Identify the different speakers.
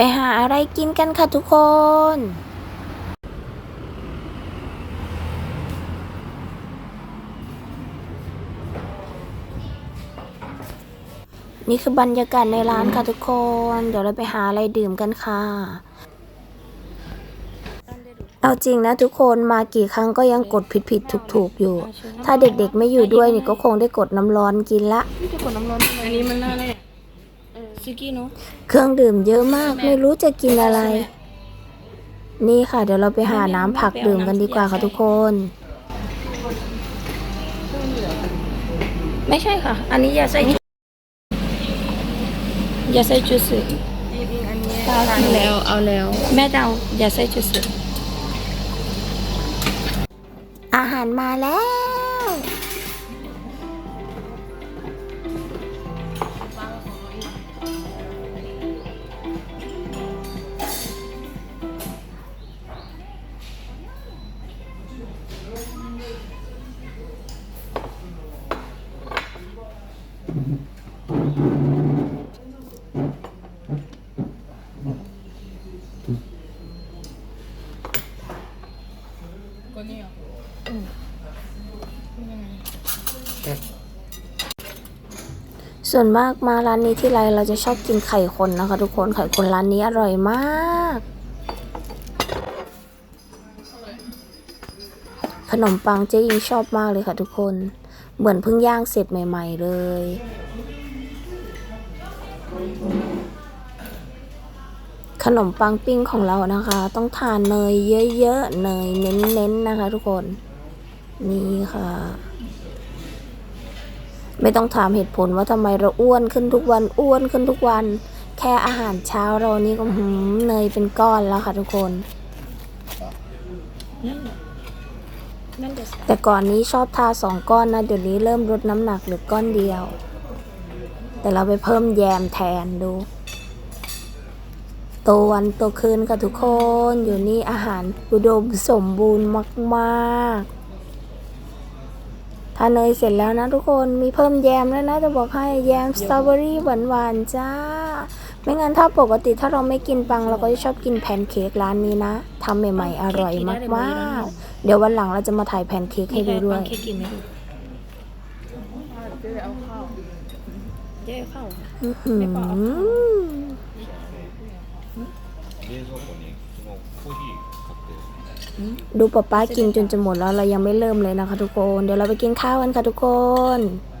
Speaker 1: ไปหาอะไรกินกันค่ะทุกคน นี่คือบรรยากาศในร้านค่ะทุกคน เดี๋ยวเราไปหาอะไรดื่มกันค่ะเอาจริงนะทุกคนมากี่ครั้งก็ยังกดผิดผิดถูกถูกๆอยู่ ถ้าเด็กๆไม่อยู่ด้วยนี่ก็คงได้กดน้ำร้อนกินละ
Speaker 2: อันนี้มันน่า แน่ซิกี้เนาะ
Speaker 1: เครื่องดื่มเยอะมากไม่รู้จะกินอะไร นี่ค่ะ เดี๋ยวเราไปหาน้ำผักดื่มกันดีกว่าค่ะทุกคน
Speaker 2: ไม่ใช่ค่ะ อันนี้อย่าใส่อย่าใส่จุดสึตากินแล้วเอาแล้ว แม่จะเอาอย่าใส่จุดสึ
Speaker 1: อาหารมาแล้ว ส่วนมากมาร้านนี้ที่ไรเราจะชอบกินไข่คนนะคะ ทุกคนไข่คนร้านนี้อร่อยมาก ขนมปังเจ๊ยิงชอบมากเลยค่ะทุกคน เหมือนเพิ่งย่างเสร็จใหม่ ๆ เลยข นมปังปิ้งของเรานะคะ ต้องทานเนยเยอะๆ เนยเน้นๆนะคะ ทุกคน นี่ค่ะ ไม่ต้องถามเหตุผลว่าทำไมเราอ้วนขึ้นทุกวันอ้วนขึ้นทุกวัน แค่อาหารเช้าเรานี่ก็หืมเนยเป็นก้อนแล้วค่ะทุกคนแต่ก่อนนี้ชอบทาสองก้อนนะ เดี๋ยวนี้เริ่มลดน้ำหนักเหลือก้อนเดียว แต่เราไปเพิ่มแยมแทนดู ตวันโตคืนค่ะทุกคนอยู่นี่อาหารอุดมสมบูรณ์มากๆทานเนยเสร็จแล้วนะทุกคนมีเพิ่มแยมแล้วนะจะบอกให้แยมสตรอเบอรี่หวานๆจ้า ไม่งั้นถ้าปกติถ้าเราไม่กินปัง เราก็จะชอบกินแพนเค้กร้านนี้นะทำใหม่ๆอร่อยมากๆ เดี๋ยววันหลังเราจะมาถ่ายแพนเค้กให้ดูด้วย
Speaker 2: เค้กกินไหมลูกเจ๊เอาข้าวเจ๊เอาข้าว
Speaker 1: อื้อหือ
Speaker 3: 冷蔵庫にそのコーヒー買って
Speaker 1: ดูป๊าป๊ากินจนจะหมดแล้วเรายังไม่เริ่มเลยนะคะทุกคน เดี๋ยวเราไปกินข้าวกันค่ะทุกคน 「